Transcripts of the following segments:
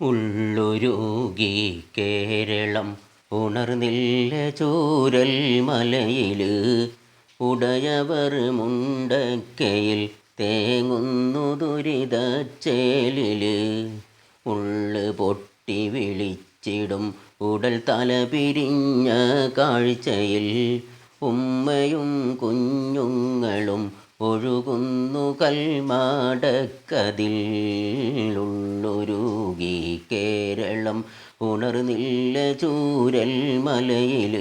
ഉള്ളൊരുകി കേരളം ഉണർന്നില്ല ചൂരൽ മലയിൽ ഉടയവർ മുണ്ടക്കയിൽ തേങ്ങുന്നു ദുരിതച്ചേലിൽ ഉള്ളു പൊട്ടി വിളിച്ചിടും ഉടൽ തല പിരിഞ്ഞ കാഴ്ചയിൽ. ഉമ്മയും കുഞ്ഞുങ്ങളും ഒഴുകുന്നു കൽമാടക്കതിലുള്ളൊരു കേരളം ഉണർന്നില്ല ചൂരൽ മലയിൽ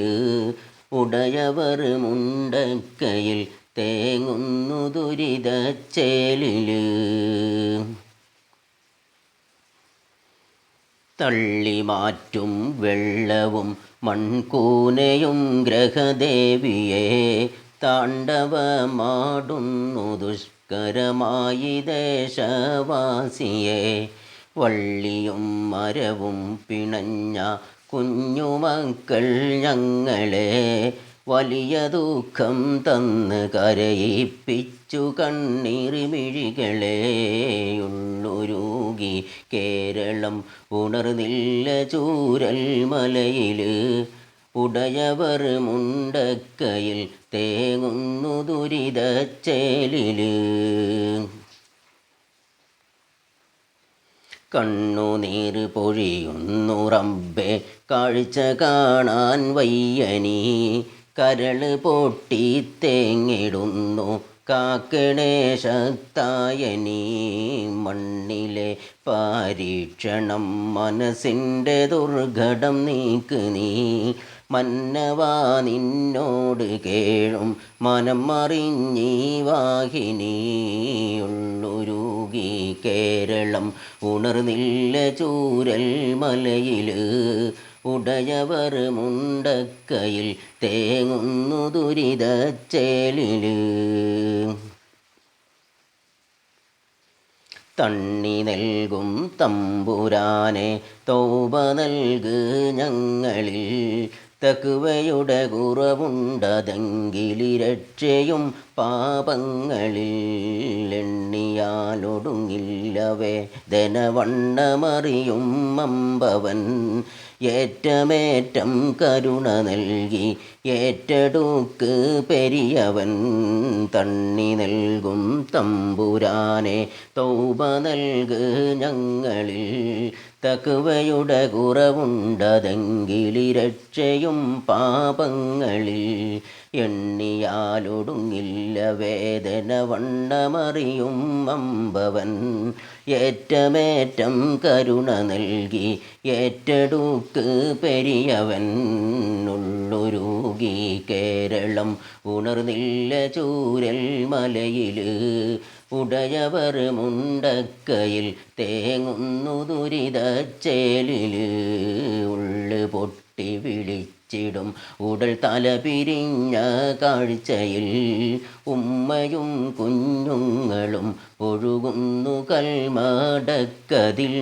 ഉടയവർ മുണ്ടക്കയിൽ തേങ്ങുന്നു ദുരിതച്ചേലിൽ തള്ളി മാറ്റും വെള്ളവും മൺകൂനയും ഗ്രഹദേവിയെ താണ്ഡവമാടുന്നു ദുഷ്കരമായി ദേശവാസിയെ. വള്ളിയും മരവും പിണഞ്ഞ കുഞ്ഞുമക്കൾ ഞങ്ങളെ വലിയ ദുഃഖം തന്ന് കരയിപ്പിച്ചു കണ്ണീർമിഴികളെ ഉള്ളുരൂകി കേരളം ഉണർന്നില്ല ചൂരൽ മലയിൽ ഉടയവർ മുണ്ടക്കയിൽ തേങ്ങുന്നു ദുരിതച്ചേലിൽ കണ്ണുനീർ പൊഴിയുന്നു റബ്ബെ കാഴ്ച കാണാൻ വയ്യനീ. കരൾ പൊട്ടി തേങ്ങിടുന്നു കാക്കണേ ശക്തായനി. മണ്ണിലെ പരീക്ഷണം മനസ്സിന്റെ ദുർഘടം നീക്ക് നീ. മന്നവാ നിന്നോട് കേഴും മനം മറിഞ്ഞീ വാഹിനി ഉള്ളൊരുകി കേരളം. ഉണർന്നില്ല ചൂരൽ മലയിൽ ഉടയവർ മുണ്ടക്കയിൽ തേങ്ങുന്നു ദുരിതച്ചേലിൽ തണ്ണി നൽകും തമ്പുരാനെ തോപ നൽകു ഞങ്ങളിൽ. തക്കുവയുടെ കുറവുണ്ടതെങ്കിലിരക്ഷയും പാപങ്ങളിൽ എണ്ണിയാലൊടുങ്ങില്ലവേ. ധനവണ്ണമറിയും അമ്പവൻ ഏറ്റമേറ്റം കരുണ നൽകി ഏറ്റെടുക്ക് പെരിയവൻ തണ്ണി നൽകും തമ്പുരാനെ. തൗബ നൽകു ഞങ്ങളിൽ തക്കുവയുടെ കുറവുണ്ടതെങ്കിലിരക്ഷയും പാപങ്ങളിൽ എണ്ണിയാലൊടുങ്ങില്ല വേദന വണ്ണമറിയും അമ്പവൻ. ഏറ്റമേറ്റം കരുണ നൽകി ഏറ്റെടുക്ക് പെരിയവൻ. ഉള്ളൊരുകി കേരളം ഉണർന്നില്ല ചൂരൽ മലയിൽ ഉടയവർ മുണ്ടക്കയിൽ തേങ്ങുന്നു ദുരിതച്ചേലിൽ ഉള്ളു പൊട്ടി വിളിച്ചിടും ഉടൽ തല പിരിഞ്ഞ കാഴ്ചയിൽ ഉമ്മയും കുഞ്ഞുങ്ങളും ഒഴുകുന്നു കൽമാടക്കതിൽ.